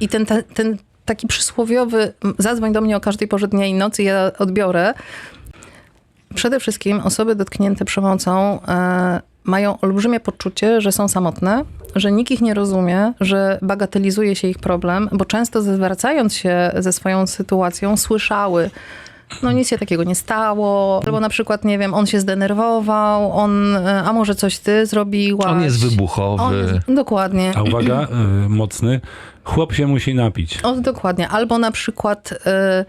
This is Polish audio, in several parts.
I ten, ten, ten taki przysłowiowy zadzwoń do mnie o każdej porze dnia i nocy, ja odbiorę. Przede wszystkim osoby dotknięte przemocą e, mają olbrzymie poczucie, że są samotne, że nikt ich nie rozumie, że bagatelizuje się ich problem, bo często zwracając się ze swoją sytuacją słyszały, no nic się takiego nie stało, albo na przykład, nie wiem, on się zdenerwował, on, e, a może coś ty zrobiłaś. On jest wybuchowy. On jest, dokładnie. A uwaga, y, mocny, chłop się musi napić. O, dokładnie. Albo na przykład e,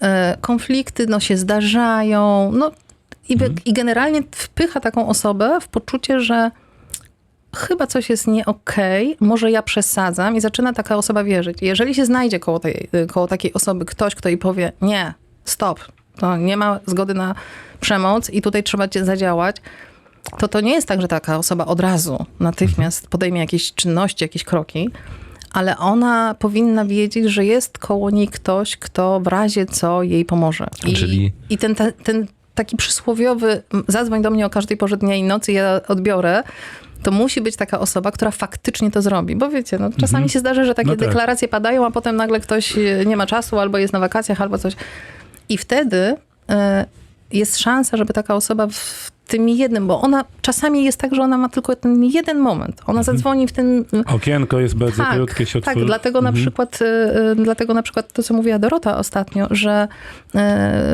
e, konflikty no, się zdarzają. No, i, Mhm. I generalnie wpycha taką osobę w poczucie, że chyba coś jest nie okej, może ja przesadzam i zaczyna taka osoba wierzyć. Jeżeli się znajdzie koło, tej, koło takiej osoby ktoś, kto jej powie nie, stop, to nie ma zgody na przemoc i tutaj trzeba cię zadziałać, to to nie jest tak, że taka osoba od razu natychmiast podejmie jakieś czynności, jakieś kroki, ale ona powinna wiedzieć, że jest koło niej ktoś, kto w razie co jej pomoże. I, Czyli- i ten, ten, taki przysłowiowy zadzwoń do mnie o każdej porze dnia i nocy, ja odbiorę, to musi być taka osoba, która faktycznie to zrobi. Bo wiecie, no, czasami się zdarza, że takie No tak. deklaracje padają, a potem nagle ktoś e, nie ma czasu, albo jest na wakacjach, albo coś. I wtedy e, jest szansa, żeby taka osoba w tym jednym, bo ona czasami jest tak, że ona ma tylko ten jeden moment. Ona zadzwoni w ten Okienko jest bardzo tak, krótkie, się tak, dlatego na Mhm. przykład, y, y, dlatego na przykład to, co mówiła Dorota ostatnio, że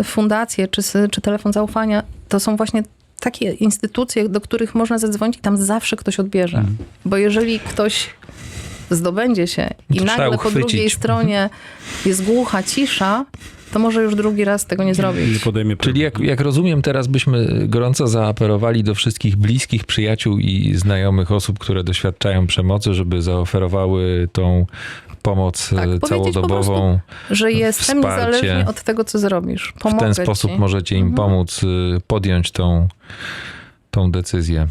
y, fundacje czy, czy telefon zaufania to są właśnie takie instytucje, do których można zadzwonić i tam zawsze ktoś odbierze. Mhm. Bo jeżeli ktoś zdobędzie się i nagle po drugiej stronie jest głucha cisza, to może już drugi raz tego nie Nie zrobić. podejmie Czyli jak, jak rozumiem, teraz byśmy gorąco zaaperowali do wszystkich bliskich, przyjaciół i znajomych osób, które doświadczają przemocy, żeby zaoferowały tą pomoc Tak, e, powiedzieć po całodobową. Że jestem Wsparcie. niezależnie od tego, co zrobisz. W Pomogę ten sposób ci. możecie im Mhm. pomóc y, podjąć tą, tą decyzję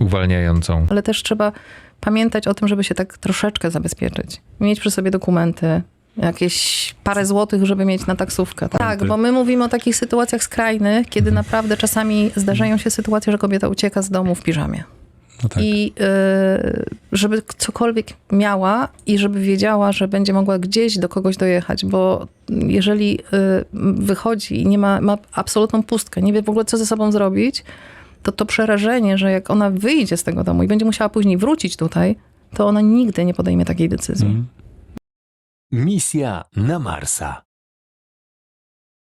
uwalniającą. Ale też trzeba pamiętać o tym, żeby się tak troszeczkę zabezpieczyć. Mieć przy sobie dokumenty, jakieś parę złotych, żeby mieć na taksówkę. Tak, bo my mówimy o takich sytuacjach skrajnych, kiedy naprawdę czasami zdarzają się sytuacje, że kobieta ucieka z domu w piżamie. No tak. I y, żeby cokolwiek miała i żeby wiedziała, że będzie mogła gdzieś do kogoś dojechać, bo jeżeli y, wychodzi i nie ma, ma absolutną pustkę, nie wie w ogóle, co ze sobą zrobić, to to przerażenie, że jak ona wyjdzie z tego domu i będzie musiała później wrócić tutaj, to ona nigdy nie podejmie takiej decyzji. Mhm. Misja na Marsa.